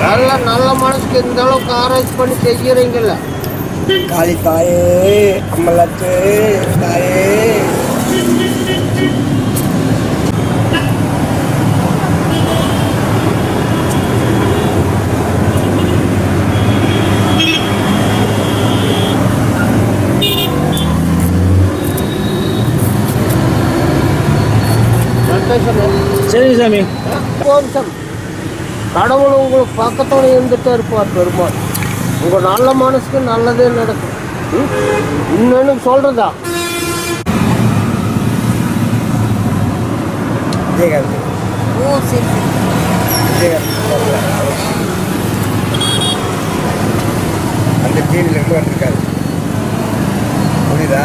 நல்ல நல்ல மனசுக்கு இந்த அளவுக்கு ஆராய்ச்சி பண்ணி செய்யறீங்கல்ல காளி தாயே அம்மலத்து தாயே வெங்கடேசன் சரிங்க சாமி வம்சம் கடவுள் உங்களுக்கு பக்கத்தோட இருந்துகிட்டே இருப்பார் பெருமாள். உங்கள் நல்ல மனசுக்கு நல்லதே நடக்கும். ம்? சொல்கிறதா விஜயகாந்த் ஓ சரி விஜயகாந்த் அந்த டிவியில் இருந்து வந்திருக்காரு புரியுதா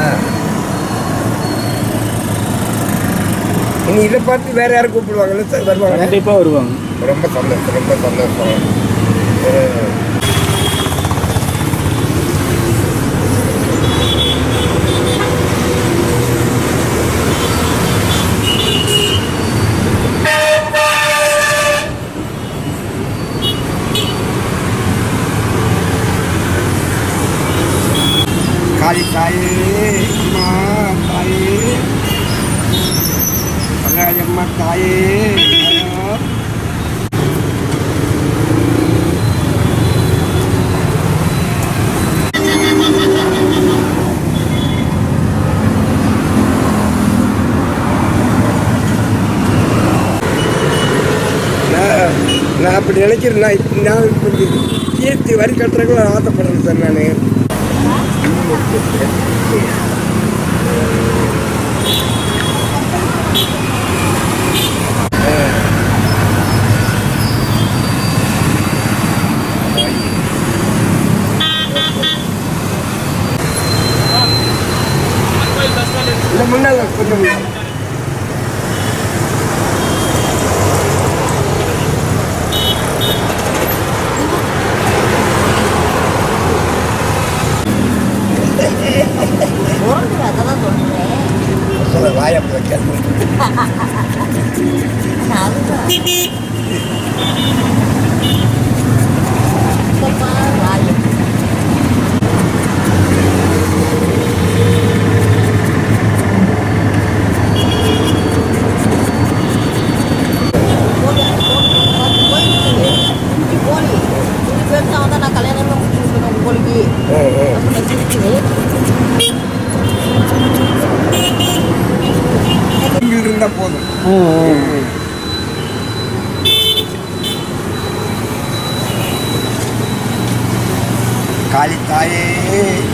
இனி இதை பார்த்து வேற யாரும் கூப்பிடுவாங்கல்ல? சார் வருவாங்க கண்டிப்பாக வருவாங்க. ரொம்ப சந்தோஷம் ரொம்ப சந்தோஷம். அஹ் காளி தாயே அம்மா தாயே ராஜம்மா தாயே. நான் நான் அப்படி நினைக்கிறேன். நான் இப்ப- நான் கொஞ்சம் கீர்த்தி வரி கட்டுறதுக்குள்ள ஆசைப்படுறேன் சார் நான். இந்த முன்னால் கொஞ்சம் முன்னால. சொல்றது அதெல்லாம் சொல்றேன் சொல்ல வாயை அப்படி வைக்காது அதுதான் இப்பப்பா வாய் நான் கல்யாணம் உங்களுக்கு ம் ம் இங்கே இருந்தால் போதும் காளி தாயே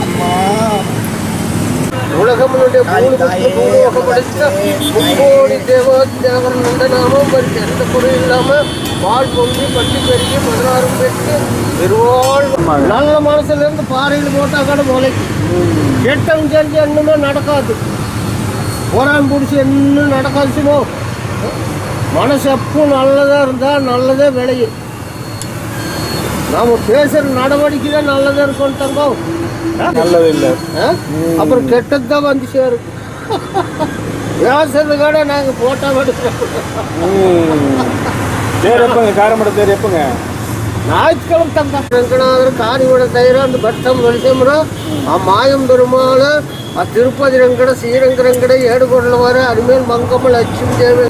அம்மா உலகமுடைய முக்கோடி தேவ தேவன் நந்த நாமம் வருது எந்த பால் பொங்கி பட்டி பெருகி பதினாறு பெற்று பெருவாள் நல்ல மனசுல இருந்து பாறையில் போட்டா கூட முளைக்கு கெட்டவன் தெரிஞ்சு என்னமே நடக்காது. போரான் பிடிச்சி இன்னும் நடக்காது சுமோ மனசு எப்பவும் நல்லதா இருந்தா நல்லதே விளையும். நாம பேசுற நடவடிக்கை தான் நல்லதா இருக்கும் தங்கம் நல்லது இல்லை அப்புறம் கெட்டது தான் வந்து சேரும். பேசுறது கூட நாங்க போட்டோ எடுக்கிறோம் தேர் எப்பங்க? காரமட தேர் எப்பங்க? ஞாயிற்றுக்கிழமை தந்தா ரங்கநாதர் காரியோட தயிரா அந்த பட்டம் வெளிச்சம்ரம் ஆ மாயம் பெருமாள் ஆ திருப்பதி ரெங்கட ஸ்ரீரங்க ரங்கட ஏடுகொள்ள வர அருமையில் மங்கம்மல் லட்சுமி தேவை.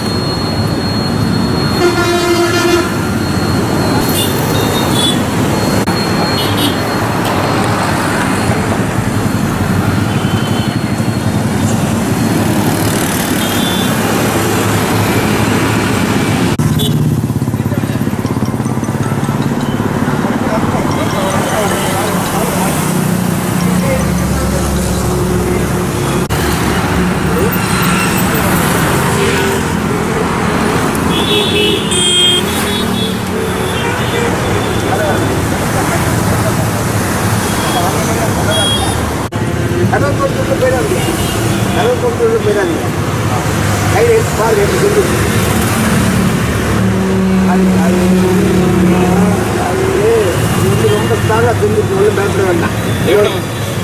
ரொம்ப ஒன்றும் பயப்பட வேண்டாம்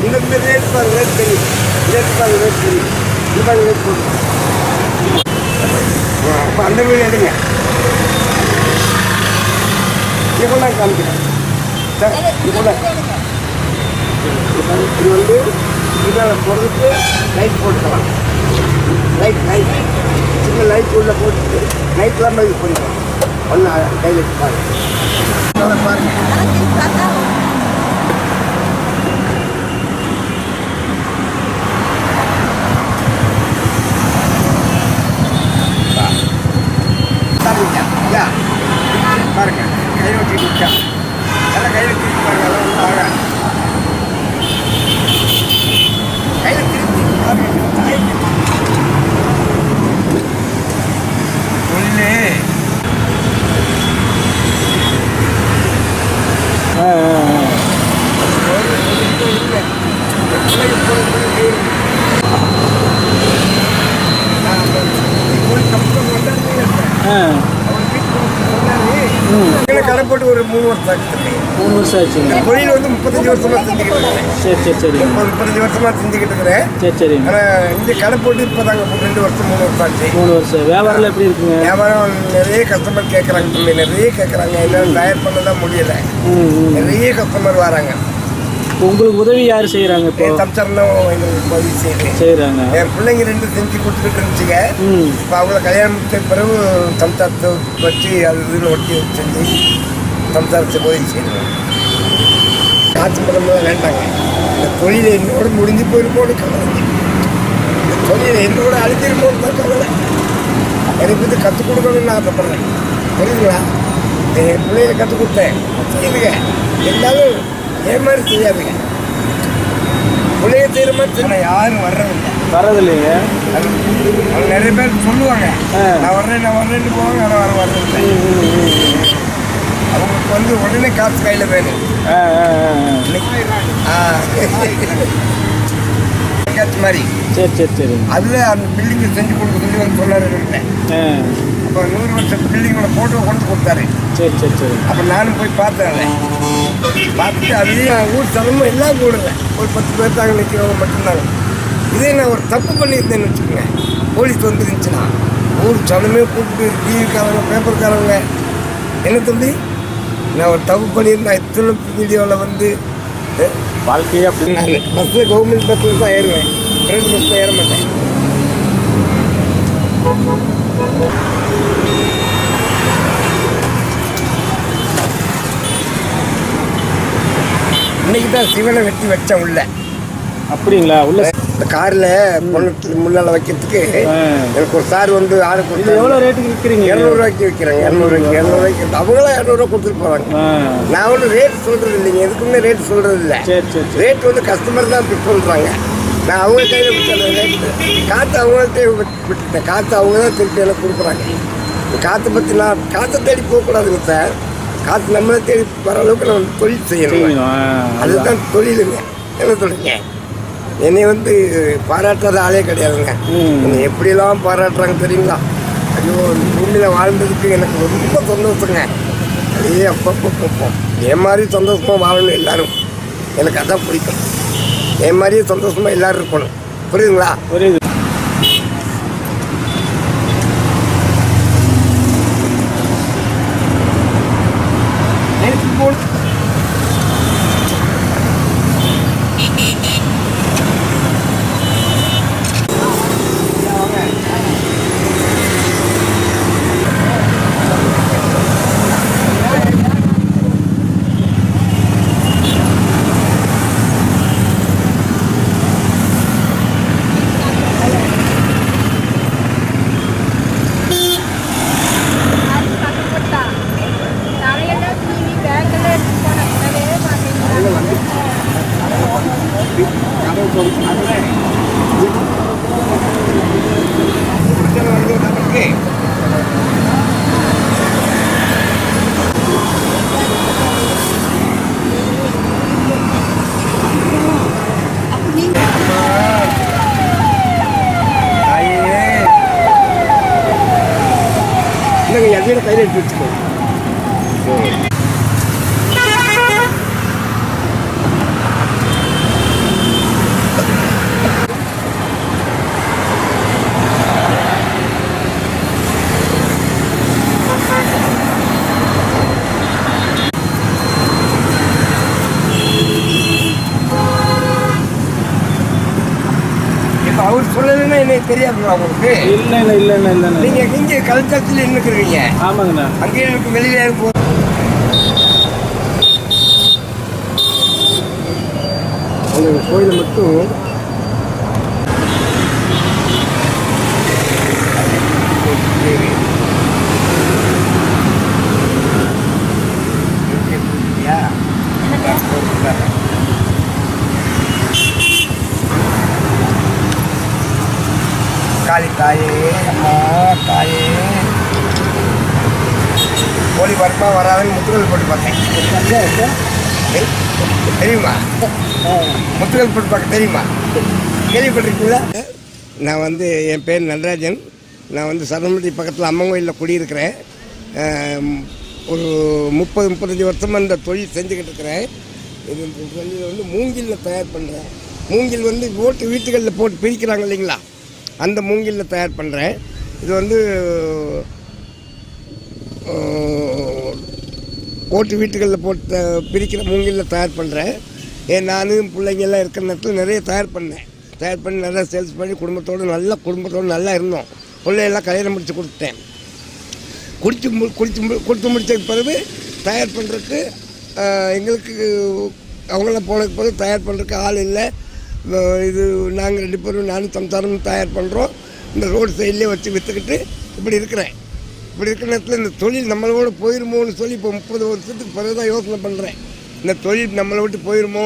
இன்னும் ரேட் பாருங்க ரேட் பண்ணி ரேட் பாருங்க ரேட் பண்ணி இந்த ரேட் போடுங்க அப்போ அந்த வீடு எடுங்க இங்கே கொண்டா காமிக்கிறேன் சார் இங்கே இது வந்து இதில் போடுறதுக்கு லைட் போட்டுக்கலாம் லைட் லைட் சின்ன லைட் உள்ளே போட்டுட்டு லைட்லாம் இது பண்ணிக்கலாம் ஒன்று கையில் பாருங்கள் பாருங்கள் பாருங்க. கையில் வச்சு நிற்கா நல்லா கையில் திருப்பி பாருங்க அதெல்லாம் பாருங்க கையில் திருப்பி பாருங்க சொல்லு ஆ, ஆ, ஆ. ஆ கடை போட்டு ஒரு மூணு வருஷம் ஆச்சு மூணு வருஷம் தொழில் வந்து முப்பத்தஞ்சு வருஷமா செஞ்சுக்கிட்டு இருக்கிறேன் சரி சரி முப்பது முப்பத்தஞ்சு வருஷமா செஞ்சுக்கிட்டு இருக்கிறேன். சரி சரிங்க. ஆனால் இந்த கடை போட்டு இப்போ தாங்க ரெண்டு வருஷம் மூணு வருஷம் ஆச்சு. மூணு வருஷம். வியாபாரம்லாம் எப்படி இருக்குங்க? வியாபாரம் நிறைய கஸ்டமர் கேட்குறாங்க நிறைய கேட்குறாங்க என்னால் தயார் பண்ண தான் முடியல நிறைய கஸ்டமர் வராங்க. உங்களுக்கு உதவி யார் செய்கிறாங்க இப்போ? சம்சாரம் எங்களுக்கு உதவி செய்யுது செய்கிறாங்க என் பிள்ளைங்க ரெண்டு செஞ்சு கொடுத்துட்டு இருந்துச்சுங்க. இப்போ அவங்கள கல்யாணம் முடிச்ச பிறகு சம்சாரத்தை வச்சு அது இதுன்னு ஒட்டி செஞ்சு சம்சாரத்தை உதவி செய்யணும். காசு மரம்லாம் வேண்டாங்க. இந்த தொழில் என்னோட முடிஞ்சு போயிருக்கோன்னு கவலை. இந்த தொழில் என்னோட அழிஞ்சிருக்கோன்னு தான் கவலை. எனக்கு இது கற்றுக் கொடுக்கணும்னு நான் ஆசைப்படுறேன். புரியுதுங்களா? என் பிள்ளைகளை கற்றுக் கொடுத்தேன். செய்யுதுங்க இருந்தாலும் ஏன் மாதிரி செய்யாதுங்க பிள்ளைய மாதிரி செய்ய யாரும் வர்றதில்லை. வர்றதில்லைங்க அது அவங்க நிறைய பேர் சொல்லுவாங்க. ஆ. நான் வர்றேன் நான் வர்றேன்னு போவாங்க ஆனால் வர வர்றதில்லை. அவங்களுக்கு வந்து உடனே காசு கையில் வேணும். மாதிரி சரி சரி சரிங்க அதில் அந்த பில்டிங்கை செஞ்சு கொடுக்க சொல்லி வந்து சொன்னார் அப்போ நூறு வருஷம் பில்டிங்கோட ஃபோட்டோ கொண்டு கொடுத்தாரு. சரி சரி சரி. அப்போ நானும் போய் பார்த்தேன் பார்த்துட்டு அதையும் ஊர் தரமும் எல்லாம் கூடல ஒரு பத்து பேர் தாங்க நிற்கிறவங்க மட்டும்தாங்க. இதே நான் ஒரு தப்பு பண்ணியிருந்தேன்னு வச்சுக்கோங்க. போலீஸ் வந்துருந்துச்சுன்னா ஊர் சனமே கூப்பிட்டு டிவிக்காரங்க பேப்பர்காரங்க. என்ன தம்பி? நான் ஒரு தப்பு பண்ணியிருந்தேன். இத்தனை வீடியோவில் வந்து வாழ்க்கையே அப்படி நான் பஸ்ஸில் கவர்மெண்ட் பஸ்ஸில் தான் ஏறுவேன். ப்ரைவேட் பஸ்ஸில் ஏற மாட்டேன். இன்னைக்கு தான் சிவனை வெட்டி வச்சேன் உள்ள. அப்படிங்களா? உள்ள இந்த காரில் பொண்ணு முன்னால் வைக்கிறதுக்கு. எனக்கு ஒரு சார் வந்து ஆர்டர் இது கொடுத்தாரு. எவ்வளோ ரேட்டுக்கு விற்கிறீங்க இரநூறுவாய்க்கு விற்கிறாங்க இரநூறுவாய்க்கு இரநூறுவாய்க்கு அவங்களாம் இரநூறுவா கொடுத்துட்டு போவாங்க நான் ஒன்றும் ரேட் சொல்கிறது இல்லைங்க. எதுக்குமே ரேட் சொல்கிறது இல்லை. ரேட் வந்து கஸ்டமர் தான் பண்ணுறாங்க நான் அவங்க கையில் விட்டேன் ரேட்டு காற்று அவங்கள்ட்ட விட்டுட்டேன். காற்று அவங்க தான் திருப்பி எனக்கு கொடுக்குறாங்க. காற்றை பற்றி நான் காற்றை தேடி போகக்கூடாதுங்க சார் காற்று நம்மளை தேடி வர அளவுக்கு நம்ம தொழில் செய்யணும். அதுதான். தொழிலுங்க. என்ன தொழிலுங்க என்னை வந்து பாராட்டாத ஆளே கிடையாதுங்க. என்னை எப்படியெல்லாம் பாராட்டுறாங்க தெரியுங்களா? ஐயோ பூமியில் வாழ்ந்ததுக்கு எனக்கு ரொம்ப சந்தோஷங்க. அதே அப்பப்போ பார்ப்போம். என் மாதிரி சந்தோஷமாக வாழணும் எல்லாரும். எனக்கு அதான் பிடிக்கும். என் மாதிரியே சந்தோஷமாக எல்லாரும் இருக்கணும். புரியுதுங்களா? புரியுது. தெரியாதுங்களா உங்களுக்கு? இல்லைண்ணே இல்லைண்ணே இல்லைண்ணே நீங்க இங்கே கல்ச்சரத்தில் நின்றுக்குறீங்க ஆமாங்கண்ணா. அங்கேயே எனக்கு வெளியில போ அந்த கோயிலை மட்டும் காளி தாயே அம்மா தாயே. கோழி பருப்பாக வராதுன்னு முத்துக்கல் போட்டு பார்த்தேன். தெரியுமா? முத்துக்கல் போட்டு பார்க்க தெரியுமா? கேள்விப்பட்டிருக்கீங்களா? நான் வந்து என் பேர் நடராஜன். நான் வந்து சரணமட்டி பக்கத்தில் அம்மன் கோயிலில் குடியிருக்கிறேன். ஒரு முப்பது முப்பத்தஞ்சு வருஷமாக இந்த தொழில் செஞ்சுக்கிட்டு இருக்கிறேன். இது தொழில் வந்து மூங்கிலில் தயார் பண்ணுறேன் மூங்கில் வந்து ஓட்டு வீட்டுகளில் போட்டு பிரிக்கிறாங்க இல்லைங்களா? அந்த மூங்கிலில் தயார் பண்ணுறேன் இது வந்து ஓட்டு வீட்டுகளில் போட்டு பிரிக்கிற மூங்கிலில் தயார் பண்ணுறேன் ஏன் நானும் பிள்ளைங்க எல்லாம் இருக்கிற நேரத்தில் நிறைய தயார் பண்ணேன். தயார் பண்ணி நல்லா சேல்ஸ் பண்ணி குடும்பத்தோடு நல்லா குடும்பத்தோடு நல்லா இருந்தோம். பிள்ளையெல்லாம் கல்யாணம் முடித்து கொடுத்தேன். குடிச்சு மு குடிச்சு மு கொடுத்து முடித்த பிறகு தயார் பண்ணுறதுக்கு எங்களுக்கு அவங்களாம் போனதுக்கு பிறகு தயார் பண்ணுறதுக்கு ஆள் இல்லை. இது நாங்கள் ரெண்டு பேரும் நானும் சம்சாரம் தயார் பண்ணுறோம் இந்த ரோடு சைட்லேயே வச்சு விற்றுக்கிட்டு இப்படி இருக்கிறேன். இப்படி இருக்கிற நேரத்தில் இந்த தொழில் நம்மளோட போயிருமோன்னு சொல்லி இப்போ முப்பது வருஷத்துக்கு பிறகு தான் யோசனை பண்ணுறேன் இந்த தொழில் நம்மளை விட்டு போயிருமோ?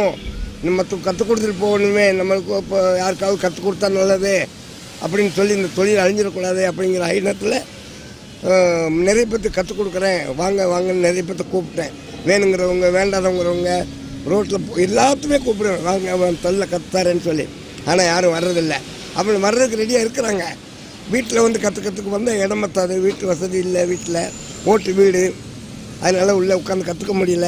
நம்ம மற்ற கற்றுக் கொடுத்துட்டு போகணுமே. நம்மளுக்கு இப்போ யாருக்காவது கற்றுக் கொடுத்தா நல்லது அப்படின்னு சொல்லி இந்த தொழில் அழிஞ்சிடக்கூடாது அப்படிங்கிற ஐநத்தில் நிறைய பேர்த்துக்கு கற்றுக் கொடுக்குறேன். வாங்க வாங்கன்னு நிறைய பேர்த்த கூப்பிட்டேன். வேணுங்கிறவங்க வேண்டாதவங்கிறவங்க ரோட்டில் எல்லாத்துமே கூப்பிடுவேன் வாங்க அவன் தொல்லை கற்றுத்தாரேன்னு சொல்லி. ஆனால் யாரும் வர்றதில்லை. அவங்க வர்றதுக்கு ரெடியாக இருக்கிறாங்க. வீட்டில் வந்து கற்றுக்கிறதுக்கு வந்தால் இடம் பத்தாது. வீட்டு வசதி இல்லை வீட்டில் ஓட்டு வீடு. அதனால் உள்ளே உட்காந்து கற்றுக்க முடியல.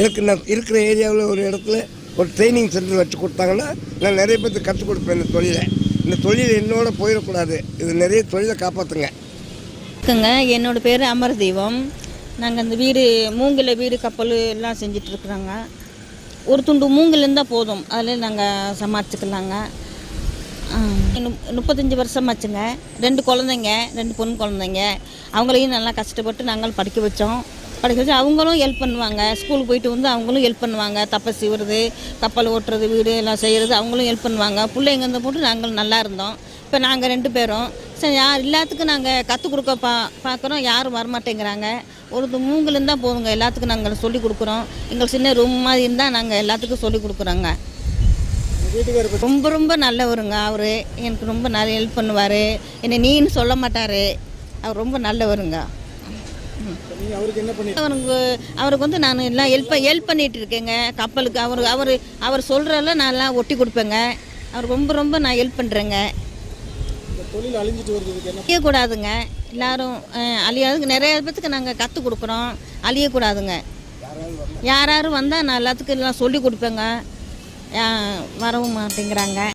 எனக்கு நான் இருக்கிற ஏரியாவில் ஒரு இடத்துல ஒரு ட்ரைனிங் சென்டர் வச்சு கொடுத்தாங்கன்னா நான் நிறைய பேர்த்துக்கு கற்றுக் கொடுப்பேன் இந்த தொழிலை. இந்த தொழில் என்னோட போயிடக்கூடாது. இது நிறைய தொழிலை காப்பாற்றுங்க என்னோடய பேர் அமர் தெய்வம் நாங்கள் இந்த வீடு மூங்கில் வீடு கப்பல் எல்லாம் செஞ்சுட்டு இருக்கிறோங்க ஒரு துண்டு மூங்கில் இருந்தால் போதும். அதில் நாங்கள் சமாளிச்சுக்கலாங்க. முப்பத்தஞ்சு வருஷமாச்சுங்க ரெண்டு குழந்தைங்க ரெண்டு பொண்ணு குழந்தைங்க. அவங்களையும் நல்லா கஷ்டப்பட்டு நாங்கள் படிக்க வச்சோம். படிக்க வச்சு அவங்களும் ஹெல்ப் பண்ணுவாங்க. ஸ்கூலுக்கு போயிட்டு வந்து அவங்களும் ஹெல்ப் பண்ணுவாங்க. தப்பை சீவுறது கப்பல் ஓட்டுறது வீடு எல்லாம் செய்கிறது அவங்களும் ஹெல்ப் பண்ணுவாங்க. பிள்ளைங்க இருந்த போட்டு நாங்கள் நல்லா இருந்தோம். இப்போ நாங்கள் ரெண்டு பேரும். சரி யார் எல்லாத்துக்கும் நாங்கள் கற்றுக் கொடுக்க பா பார்க்குறோம் யாரும் வரமாட்டேங்கிறாங்க. ஒரு இது மூங்கில் போதுங்க. எல்லாத்துக்கும் நாங்கள் சொல்லிக் கொடுக்குறோம். எங்களுக்கு சின்ன ரூம் மாதிரி இருந்தால் நாங்கள் எல்லாத்துக்கும் சொல்லிக் கொடுக்குறோங்க. ரொம்ப ரொம்ப நல்லவருங்க அவர். எனக்கு ரொம்ப நிறைய ஹெல்ப் பண்ணுவார். என்னை நீன்னு சொல்ல மாட்டார். அவர் ரொம்ப நல்லவருங்க. அவருக்கு என்ன பண்ணி அவருக்கு அவருக்கு வந்து நான் எல்லாம் ஹெல்ப் ஹெல்ப் பண்ணிட்டு இருக்கேங்க கப்பலுக்கு அவர் அவர் அவர் சொல்கிறதெல்லாம் நான் எல்லாம் ஒட்டி கொடுப்பேங்க. அவர் ரொம்ப ரொம்ப நான் ஹெல்ப் பண்ணுறேங்க தொழில் அழிஞ்சிட்டு வருதுக்கு என்ன அழியக்கூடாதுங்க. எல்லாரும் அஹ், அழியாதுங்க. நிறைய பேத்துக்கு நாங்கள் கற்றுக் கொடுக்குறோம். அழியக்கூடாதுங்க. யார் யார் வந்தால் நான் எல்லாத்துக்கும் எல்லாம் சொல்லி கொடுப்பேங்க. வரவும் மாட்டேங்கிறாங்க.